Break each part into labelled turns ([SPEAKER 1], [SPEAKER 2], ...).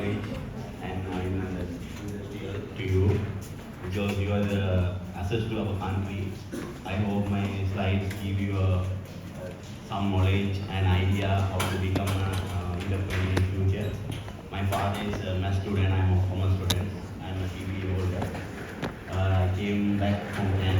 [SPEAKER 1] knowledge and uh, in the industry to you because you are the assets to our country. I hope my slides give you uh, some knowledge and idea how to become an uh, entrepreneur in future. My father is a math student, I am a commerce student, I am a TV holder. Uh, I came back from Canada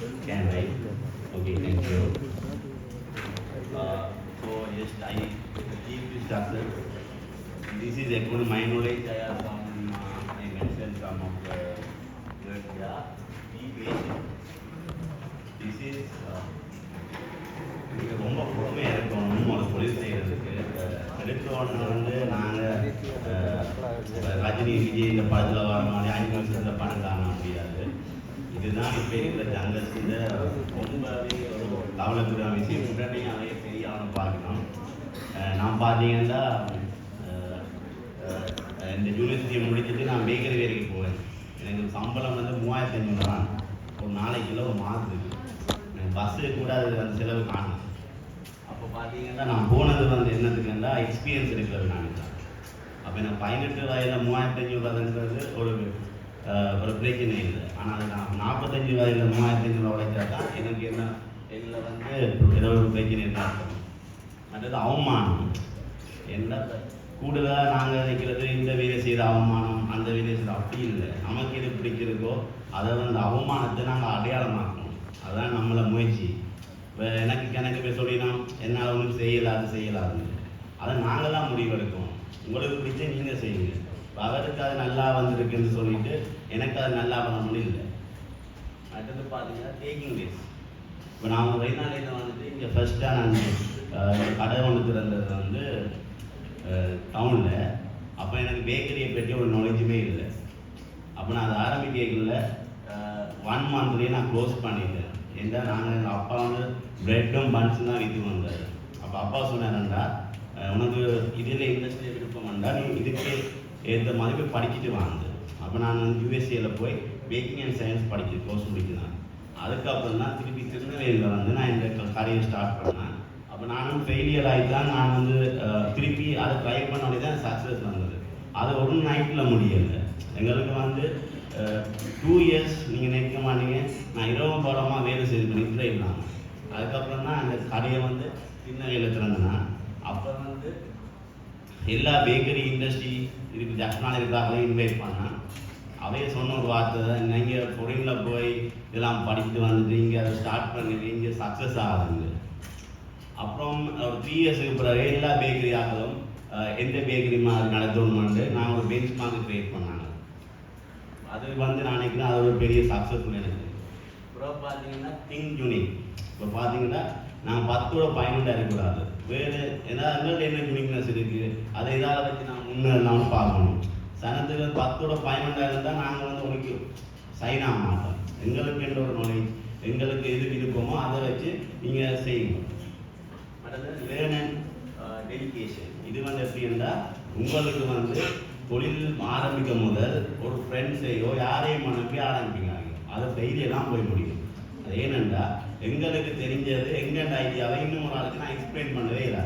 [SPEAKER 1] Can, right? Okay, thank you. Uh, so yes, I keep this chapter. This is according my knowledge. I have some, uh, I mentioned some of the words here. Be patient. This is uh, இது ரொம்ப பொறுமையாக இருக்கணும் ஒரு தொழில் செய்கிறதுக்கு எடுத்தோடனே வந்து நாங்கள் ரஜினி விஜய் இந்த படத்தில் வர மாதிரி அஞ்சு வருஷத்தில் பணம் காண முடியாது இதுதான் இப்போ இருக்கிற ஜங்கத்தில் ரொம்பவே ஒரு கவலைக்குரிய விஷயம் உடனே அதையே தெரியாமல் பார்க்கணும். நான் பார்த்தீங்கன்னா இந்த யூனிவர்சிட்டியை முடிச்சுட்டு நான் பேக்கரி வேலைக்கு போவேன். எனக்கு சம்பளம் வந்து மூவாயிரத்தி ஐநூறு தான். ஒரு நாளைக்கு இல்லை ஒரு மாதத்துக்கு எனக்கு பஸ்ஸு கூட அது அந்த செலவு காணும் அப்போ பார்த்தீங்கன்னா நான் போனது வந்து என்னதுக்குன்னா எக்ஸ்பீரியன்ஸ் இருக்கிறது நான் அப்போ எனக்கு பதினெட்டு வயதில் மூவாயிரத்தி ஐநூறுவாங்கிறது ஒரு ஒரு பிரச்சனை இல்லை ஆனால் அது நான் நாற்பத்தஞ்சு வயதில் மூவாயிரத்தி ஐநூறுவா உழைச்சா தான் எனக்கு என்ன இதில் வந்து ஏதோ ஒரு பிரச்சனை இருந்தால் அடுத்தது அவமானம். என்ன கூடுதலாக நாங்கள் நினைக்கிறது இந்த வேலை செய்த அவமானம் அந்த வேலை செய்த அப்படி இல்லை. நமக்கு எது பிடிச்சிருக்கோ அதை வந்து அவமானத்தை நாங்கள் அடையாளமாக்கணும். அதான் நம்மளை முயற்சி. இப்போ எனக்கு கணக்கு போய் சொல்லினா என்னால் ஒன்றும் செய்யலாது செய்யலாதுன்னு அதை நாங்கள் தான் முடிவெடுக்கோம் உங்களுக்கு பிடிச்ச நீங்கள் செய்யுங்க. அவருக்கு அது நல்லா வந்திருக்குன்னு சொல்லிட்டு எனக்கு அது நல்லா பண்ண முடியல அடுத்தது பார்த்தீங்கன்னா டேக்கிங் டேஸ் இப்போ நான் வெளிநாளையில் வந்துட்டு இங்கே ஃபஸ்ட்டாக நான் கடை ஒன்று திறந்தது வந்து டவுனில் அப்போ எனக்கு பேக்கரியை பற்றி ஒரு நாலேஜுமே இல்லை. அப்போ நான் அதை ஆரம்பிக்கல ஒன் மந்த்லேயே நான் க்ளோஸ் பண்ணிட்டேன். ஏன்னா நாங்கள் எங்கள் அப்பா வந்து ப்ரெட்டும் பன்ஸும் தான் விற்று வந்தார். அப்போ அப்பா சொன்னாருண்டா உனக்கு இதில் இண்டஸ்ட்ரியில் விருப்பம் வந்தால் நீ இதுக்கு ஏற்ற மாதிரி போய் படிச்சுட்டு வாங்க அப்போ நான் யூஎஸ்ஏல போய் பேக்கிங் அண்ட் சயின்ஸ் படிக்க கோர்ஸ் முடிக்கிறேன் அதுக்கப்புறம் தான் திருப்பி திருநெல்வேலியில் வந்து நான் இந்த கரியர் ஸ்டார்ட் பண்ணேன். அப்போ நானும் ஃபெயிலியர் ஆகி தான் நான் வந்து திருப்பி அதை ட்ரை பண்ண தான் சக்ஸஸ் வந்தது. அது ஒரு நைட்டில் முடியலை. எங்களுக்கு வந்து டூ இயர்ஸ் நீங்கள் நினைக்க மாட்டீங்க. நான் இரவு படமாக வேலை செய்து பண்ணிட்டு இல்லாமல் அதுக்கப்புறம் தான் அந்த கடையை வந்து திருநெல்வேலியில் திறந்தேன். அப்போ வந்து எல்லா பேக்கரி இண்டஸ்ட்ரி இதுக்கு ஜப்னால இருக்கிறாங்களே இன்வைட் பண்ணேன் அவைய சொன்ன ஒரு வார்த்தை தான் நீங்கள் ஃபொரினில் போய் இதெல்லாம் படிச்சுட்டு வந்துட்டீங்க இங்கே அதை ஸ்டார்ட் பண்ணிட்டு இங்கே சக்ஸஸ் ஆகுதுங்க. அப்புறம் ஒரு த்ரீ இயர்ஸுக்கு பிறகு எல்லா பேக்கரி ஆகலும் எந்த பேக்கரி மாதிரி நடத்தணும்னு நான் ஒரு பெஞ்ச் மார்க் கிரியேட் பண்ணாங்க. அது வந்து நான் நினைக்கிறேன் அது ஒரு பெரிய சக்ஸஸ்ஃபுல் எனக்கு அப்புறம் பார்த்தீங்கன்னா திங் யூனிக் இப்போ பார்த்தீங்கன்னா நான் பத்தோட பயனுண்டாக இருக்கக்கூடாது வேறு ஏதாவது எங்கள்கிட்ட என்ன யூனிக்னஸ் இருக்குது அதை இதால் வச்சு நான் முன்னேறலாம்னு பார்க்கணும். சனத்துக்கு பத்தோட பயனுண்டாக இருந்தால் நாங்கள் வந்து உங்களுக்கு சைன் ஆக மாட்டோம் எங்களுக்கு என்ற ஒரு நாலேஜ் எங்களுக்கு எது விருப்பமோ அதை வச்சு நீங்கள் செய்யணும் அடுத்தது லேர்ன் அண்ட் இது வந்து எப்படி இருந்தால் உங்களுக்கு வந்து தொழில் ஆரம்பிக்கும் முதல் ஒரு ஃப்ரெண்ட்ஸையோ யாரையும் அனுப்பி ஆரம்பிங்க அதை தைரியெல்லாம் போய் முடியும். அது ஏனென்றால் எங்களுக்கு தெரிஞ்சது எங்கெண்ட ஐடியாவை இன்னும் ஒரு ஆளுக்கு நான் எக்ஸ்பிளைன் பண்ணவே இல்லை.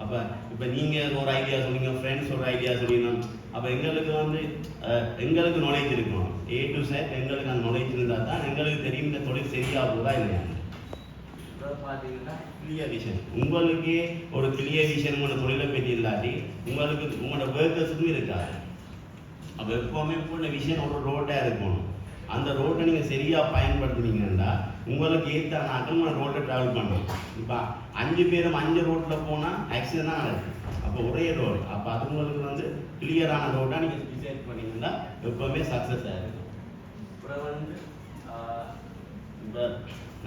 [SPEAKER 1] அப்போ இப்போ நீங்கள் ஒரு ஐடியா சொன்னீங்க ஃப்ரெண்ட்ஸ் ஒரு ஐடியா சொன்னீங்க அப்போ எங்களுக்கு வந்து எங்களுக்கு நாலேஜ் இருக்கணும் ஏ டு செட் எங்களுக்கு அந்த நாலேஜ் இருந்தால் தான் எங்களுக்கு தெரியும் இந்த தொழில் சரியா போதா இல்லையா பார்த்தீங்கன்னா கிளியர் விஷன் உங்களுக்கே ஒரு கிளியர் விஷன் உங்களோட தொழிலை பற்றி இல்லாட்டி உங்களுக்கு உங்களோட ஒர்க்கர்ஸுக்கும் இருக்காது அப்போ எப்போவுமே உங்களோட விஷன் ஒரு ரோட்டாக இருக்கணும். அந்த ரோட்டை நீங்கள் சரியாக பயன்படுத்துனீங்கன்னா உங்களுக்கு ஏற்ற நாட்கள் உங்களோட ரோட்டை ட்ராவல் பண்ணணும் இப்போ அஞ்சு பேரும் அஞ்சு ரோட்டில் போனால் ஆக்சிடென்ட் நடக்கும் அப்போ ஒரே ரோடு அப்போ அது உங்களுக்கு வந்து கிளியரான ரோட்டாக நீங்கள் டிசைட் பண்ணீங்கன்னா எப்போவுமே சக்ஸஸ் ஆகிருக்கும் அப்புறம் வந்து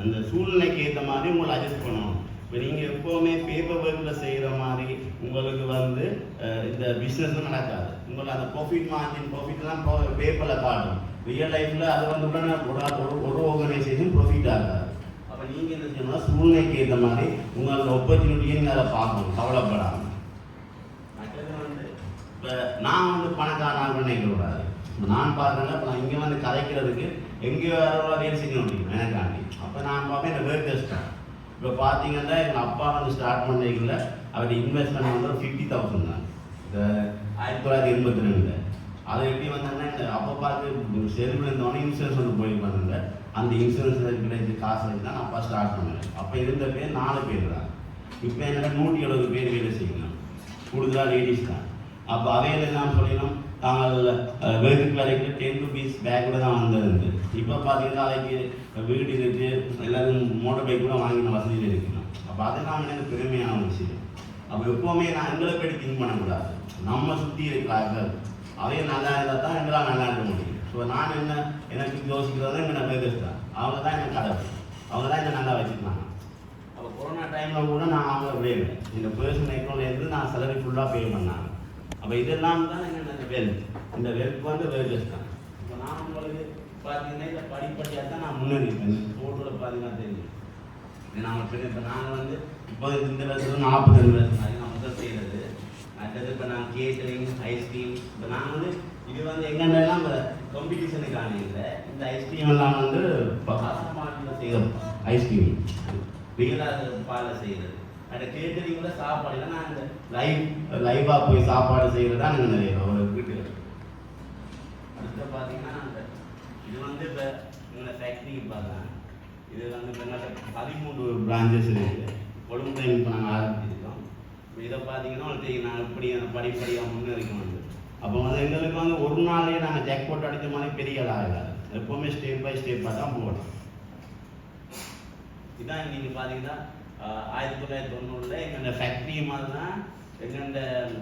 [SPEAKER 1] அந்த சூழ்நிலைக்கு ஏற்ற மாதிரி உங்களை அட்ஜஸ்ட் பண்ணணும். இப்போ நீங்கள் எப்போவுமே பேப்பர் ஒர்க்கில் செய்கிற மாதிரி உங்களுக்கு வந்து இந்த பிஸ்னஸ் நடக்காது. உங்களுக்கு அந்த ப்ராஃபிட் மார்ஜின் ப்ராஃபிட்லாம் பேப்பரில் காட்டும் ரியல் லைஃப்பில் அது வந்து உடனே ஒரு ஒரு ஆர்கனைசேஷன் ப்ரொஃபிட் ஆகாது. அப்போ நீங்கள் என்ன செய்யணும்னா சூழ்நிலைக்கு ஏற்ற மாதிரி உங்களோட ஆப்பர்ச்சுனிட்டியை நீங்கள் அதை பார்க்கணும் கவலைப்படாமல் வந்து இப்போ நான் வந்து பணக்காரனாக நினைக்கக்கூடாது இப்போ நான் பார்க்கல இப்போ நான் இங்கே வந்து கதைக்கிறதுக்கு எங்கேயோ யாரோட வேலை செய்ய முடியும் எனக்காண்டி. அப்போ நான் பார்ப்பேன் இந்த வேர்க் கஷ்டம் இப்போ பார்த்தீங்கன்னா எங்கள் அப்பா வந்து ஸ்டார்ட் பண்ணதுக்குள்ள அவர் இன்வெஸ்ட்மெண்ட் வந்து ஃபிஃப்டி தௌசண்ட் தான். இந்த ஆயிரத்தி தொள்ளாயிரத்தி எண்பத்தி ரெண்டில். அதை எப்படி வந்தாங்கன்னா இந்த அப்போ பார்த்து செல்வம் இருந்தோடனே இன்சூரன்ஸ் வந்து போயிருப்பாங்க அந்த இன்சூரன்ஸ் கிடைச்ச காசு வச்சு தான் நான் அப்பா ஸ்டார்ட் பண்ணேன் அப்போ இருந்த பேர் நாலு பேர் தான். இப்போ என்னோட நூற்றி எழுபது பேர் வேலை செய்யணும். கூடுதலாக லேடிஸ் தான். அப்போ அவையில் என்ன சொல்லிடணும் நாங்கள் வேருக்கு வேலைக்கு டென் ருபீஸ் பேக்கில் தான் வந்திருந்து இப்போ பார்த்தீங்கன்னா அதைக்கு வீடு இருக்குது எல்லாரும் மோட்டர் பைக் கூட வாங்கின வசதியில் இருக்கணும். அப்போ அதெல்லாம் எனக்கு பெருமையான விஷயம். அப்போ எப்போவுமே நான் எங்களை போய் திங்க் பண்ணக்கூடாது. நம்ம சுற்றி இருக்கிறார்கள் அவன் நல்லா இருந்தால் தான் எங்களால் நல்லா இருக்க முடியும். ஸோ நான் என்ன எனக்கு யோசிக்கிறது எங்கள் பேர் தான் அவங்க தான் எனக்கு கடவுள். அவங்க தான் என்ன நல்லா வச்சுருந்தாங்க அப்போ கொரோனா டைமில் கூட நான் அவங்க வேணும் இந்த பர்சனல் அக்கௌண்ட்லேருந்து நான் சேலரி ஃபுல்லாக பே பண்ணாங்க. அப்போ இதெல்லாம் தான் என்னென்ன வெல்த் இந்த வெல்த் வந்து வேர்லெஸ் தான். இப்போ நான் உங்களுக்கு பார்த்தீங்கன்னா இந்த படிப்படியாக தான் நான் முன்னேறிப்பேன் ஃபோட்டோவில் பார்த்தீங்கன்னா தெரியும். ஏன்னா அவங்க இப்போ நாங்கள் வந்து இப்போ இந்த வருஷம் நாற்பத்தஞ்சு வருஷம் ஆகி நான் முதல் செய்கிறது அடுத்தது இப்போ நான் கேட்டரிங் ஐஸ்கிரீம் இப்போ நான் வந்து இது வந்து எங்கெல்லாம் இப்போ காம்படிஷனுக்கான இல்லை இந்த ஐஸ்கிரீம் எல்லாம் வந்து பாசமாட்டில் செய்கிறோம் ஐஸ்கிரீம் ரியலாக பாலில் செய்கிறது அந்த கேட்டரிங்கில் சாப்பாடு இல்லை நான் இந்த லைவ் லைவாக போய் சாப்பாடு செய்கிறது தான் எனக்கு நிறைய ஒரு வீட்டில். அடுத்து பார்த்தீங்கன்னா அந்த இது வந்து இப்போ எங்களை ஃபேக்ட்ரிக்கு பார்த்தேன் இது வந்து இப்போ என்ன பதிமூன்று பிரான்ச்சஸ் இருக்குது கொழும்பு இப்போ நாங்கள் ஆரம்பிச்சு இதை பார்த்தீங்கன்னா உங்களுக்கு நான் இப்படி அந்த படிப்படியாக முன்னேறிக்க வந்து அப்போ வந்து எங்களுக்கு வந்து ஒரு நாளே நாங்கள் ஜெக் போட்டு அடித்த மாதிரி பெரிய ஆகாது எப்போவுமே ஸ்டெப் பை ஸ்டெப்பாக தான் போகணும். இதான் நீங்கள் பார்த்தீங்கன்னா ஆயிரத்தி தொள்ளாயிரத்தி தொண்ணூறில் எங்கள் ஃபேக்ட்ரி மாதிரி தான் எங்கள்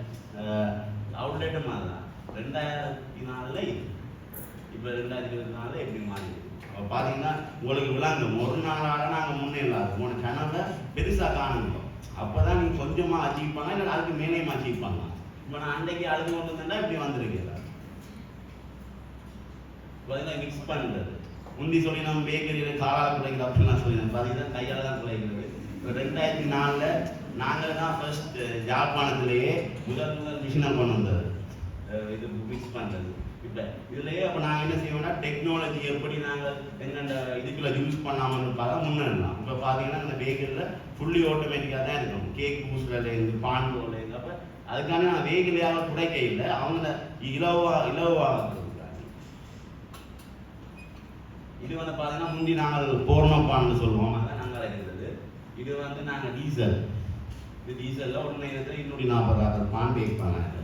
[SPEAKER 1] அவுட்லெட்டு மாதிரி தான் ரெண்டாயிரத்தி நாலில் இது. இப்போ ரெண்டாயிரத்தி இருபத்தி நாலில் எப்படி மாறி அப்போ பார்த்தீங்கன்னா உங்களுக்கு விளாங்க ஒரு நாளாக நாங்கள் முன்னேறலாம். மூணு கனவை பெருசாக காணுங்க. அப்போ தான் நீங்கள் கொஞ்சமாக அச்சீவ் பண்ணலாம் இல்லை அதுக்கு மேலேயும் அச்சீவ் பண்ணலாம் இப்போ நான் அன்றைக்கு அழுது கொண்டு வந்தேன்னா இப்படி வந்திருக்கேன். பார்த்தீங்கன்னா மிக்ஸ் பண்ணுறது முந்தி சொல்லி நம்ம பேக்கரியில் காலால் குலைக்கிறது அப்படின்னு நான் சொல்லியிருந்தேன் பார்த்தீங்கன்னா கையால் தான் குறைக்கிறது இப்போ ரெண்டாயிரத்தி நாலில் நாங்கள் தான் ஃபர்ஸ்ட் ஜாழ்ப்பாணத்திலேயே முதல் முதல் மிஷினை கொண்டு வந்தது. இது மிக்ஸ் பண்ணுறது இப்போ இதுலயே அப்போ நாங்கள் என்ன செய்வோம்னா டெக்னாலஜி எப்படி நாங்கள் எந்தெந்த இதுக்குள்ள யூஸ் பண்ணாமல் பார்த்தா முன்னேறலாம் இப்போ பார்த்தீங்கன்னா இந்த வேகலில் ஃபுல்லி ஆட்டோமேட்டிக்காக தான் இருக்கும். கேக் பூஸ்லேருந்து பான் ரோலேருந்து அப்போ அதுக்கான நான் வேகலையாக குறைக்க இல்லை. அவங்கள இலவா இலவாக இது வந்து பார்த்தீங்கன்னா முந்தி நாங்கள் போர்ணப்பான்னு சொல்லுவோம். அதான் நாங்கள் இருக்கிறது இது வந்து நாங்கள் டீசல் இது டீசலில் ஒன்று நேரத்தில் இன்னொரு நாற்பது பான் பேக் பண்ணாங்க.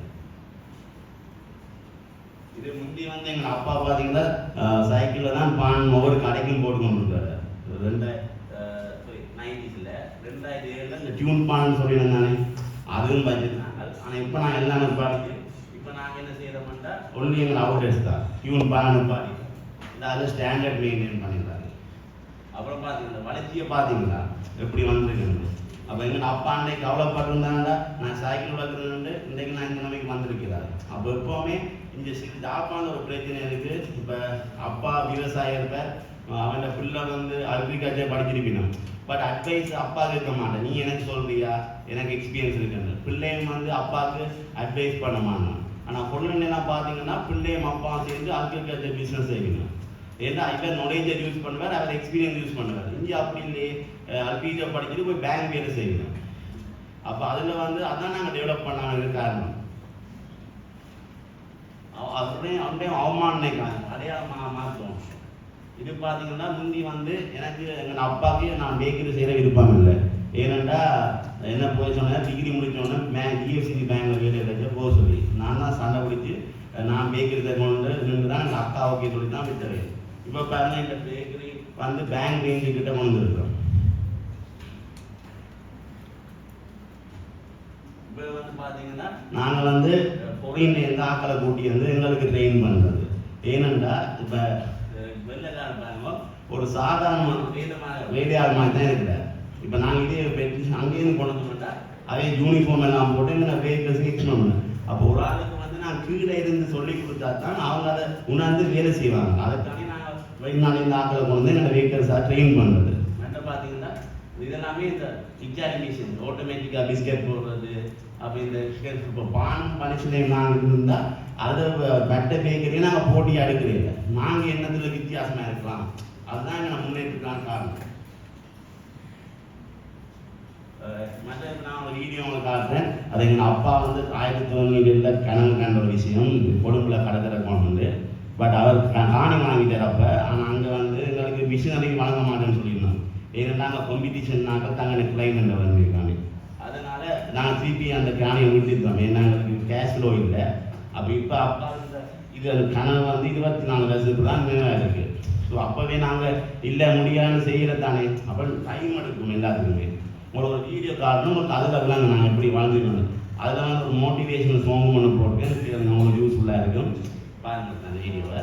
[SPEAKER 1] இது முந்தி வந்து எங்கள் அப்பா பார்த்தீங்கன்னா சைக்கிளில் தான் பான் ஒவ்வொரு கடைக்கும் போட்டு கொண்டு இருக்காரு ரெண்டாயிரம் நைன்டிஸில் ரெண்டாயிரத்தி ஏழில் இந்த டியூன் பான்னு சொல்லியிருந்தானே அதுவும் வச்சுருந்தாங்க ஆனால் இப்போ நான் எல்லாமே பாடிக்கு இப்போ நாங்கள் என்ன செய்கிறோம்னா ஒன்று எங்கள் அவுட்லெட்ஸ் தான் டியூன் பான்னு பாடி. இந்த அது ஸ்டாண்டர்ட் மெயின்டைன் பண்ணிடுறாங்க அப்புறம் பார்த்தீங்கன்னா வளர்ச்சியை பார்த்தீங்களா எப்படி வந்திருக்குன்னு அப்போ எங்கள் அப்பா அன்னைக்கு கவலைப்பட்டிருந்தாங்க. நான் சைக்கிள் வளர்க்குறேன்னு இன்றைக்கு நான் இந்த நிலைமைக்கு வந்திருக்கிறார். அப்போ எப்போவுமே இந்த சிறு ஒரு பிரச்சனை இருக்குது இப்போ அப்பா விவசாயம் இருப்பார் அவன் பிள்ளை வந்து அக்ரிகல்ச்சர் படிச்சிருப்பினான் பட் அட்வைஸ் அப்பாவுக்கு இருக்க மாட்டேன். நீ எனக்கு சொல்றியா? எனக்கு எக்ஸ்பீரியன்ஸ் இருக்குன்னு. பிள்ளையும் வந்து அப்பாவுக்கு அட்வைஸ் பண்ண மாட்டான். ஆனால் பொண்ணுலாம் பார்த்தீங்கன்னா பிள்ளையும் அப்பாவும் சேர்ந்து அக்ரிகல்ச்சர் பிஸ்னஸ் செய்யணும். ஏன்னா இவர் நாலேஜை யூஸ் பண்ணுவார் அவர் எக்ஸ்பீரியன்ஸ் யூஸ் பண்ணுவார் இங்கே அப்படி இல்லையே. அல்பீஜை படிச்சுட்டு போய் பேங்க் வேலை செய்யணும் அப்போ அதில் வந்து அதான் நாங்கள் டெவலப் பண்ணாங்க காரணம். அப்படியே அப்படியே அவமானே அடையாளமாக மாற்றுவோம் இது பார்த்தீங்கன்னா முந்தி வந்து எனக்கு எங்கள் அப்பாவுக்கு நான் பேக்கரி செய்கிற விருப்பம் இல்லை. ஏனெண்டா என்ன போய் சொன்னேன் டிகிரி முடித்தோடனே பேங்க் டிஎஃப்சிசி பேங்கில் வேலை கிடைச்ச போக சொல்லி. நான் தான் சண்டை பிடிச்சி நான் பேக்கரி கொண்டு நின்று தான் எங்கள் அக்காவுக்கு சொல்லி தான் விட்டுறேன் இப்போ பாருங்க இந்த பேக்கரி வந்து பேங்க் ரேஞ்சு கிட்ட இருக்கிறோம் இப்போ வந்து பார்த்தீங்கன்னா நாங்கள் வந்து பொறியின் இருந்து ஆக்களை கூட்டி வந்து எங்களுக்கு ட்ரெயின் பண்ணுறது ஏனென்றா இப்போ வெள்ளக்கார பாருங்க. ஒரு சாதாரண வேதமான வேலையாள் மாதிரி தான் இருக்கிறார். இப்போ நாங்கள் இதே பெற்று அங்கேயிருந்து கொண்டு வந்துட்டா அதே யூனிஃபார்ம் எல்லாம் போட்டு நான் வெஹிக்கிள் செக்ஷன் அப்போ ஒரு ஆளுக்கு வந்து நான் கீழே இருந்து சொல்லி கொடுத்தா தான் அவங்க அதை உணர்ந்து வேலை செய்வாங்க. அதுக்காண்டி நாங்கள் வெளிநாட்டில் ஆக்களை கொண்டு வந்து எங்கள் வெஹிக்கிள்ஸாக ட்ரெயின் பண்ணுறது என்ன பார்த்தீங்கன்னா இதெல்லாமே இந்த இக்ஜாரி மிஷின் ஆட்டோமேட்டிக்காக பிஸ்கெட் போடுறது அப்போ இந்த இப்போ பான் பனிஷன் நாங்கள் இருந்தால் அதை பெட்ட பேக்கரியை நாங்கள் போட்டி அடுக்கிறீங்க நாங்கள் என்னத்தில் வித்தியாசமாக இருக்கலாம்? அதுதான் எங்களை முன்னேற்றத்துக்கான காரணம். மற்ற நான் ஒரு வீடியோ உங்களுக்கு காட்டுறேன். அது எங்கள் அப்பா வந்து ஆயிரத்தி தொண்ணூறில் கனவு கண்ட ஒரு விஷயம். கொழும்புல கடற்கரை கொண்டு வந்து பட் அவர் காணி வாங்கி தரப்ப ஆனால் அங்கே வந்து எங்களுக்கு மிஷினரி வழங்க மாட்டேன்னு சொல்லியிருந்தோம் ஏன்னா நாங்கள் காம்படிஷன்னாக்க தாங்க கிளைண்ட் வந்திருக்காங்க அதனால் நான் திருப்பி அந்த காணியை விட்டுருந்தோம் ஏன்னா எங்களுக்கு கேஷ் ஃப்ளோ இல்லை. அப்போ இப்போ அப்பா இந்த இது அது கனவு வந்து இருபத்தி நாலு வருஷத்துக்கு தான் நினைவாக இருக்குது ஸோ அப்போவே நாங்கள் இல்லை முடியாதுன்னு செய்கிற தானே. அப்போ டைம் எடுக்கும் எல்லாத்துக்குமே. உங்களுக்கு ஒரு வீடியோ காட்டணும் உங்களுக்கு அதில் விளாங்க நாங்கள் எப்படி வாழ்ந்துக்கணும் அதில் வந்து ஒரு மோட்டிவேஷனல் சாங் ஒன்று போட்டு எனக்கு உங்களுக்கு யூஸ்ஃபுல்லாக இருக்கும். பாருங்கள் அந்த வீடியோவை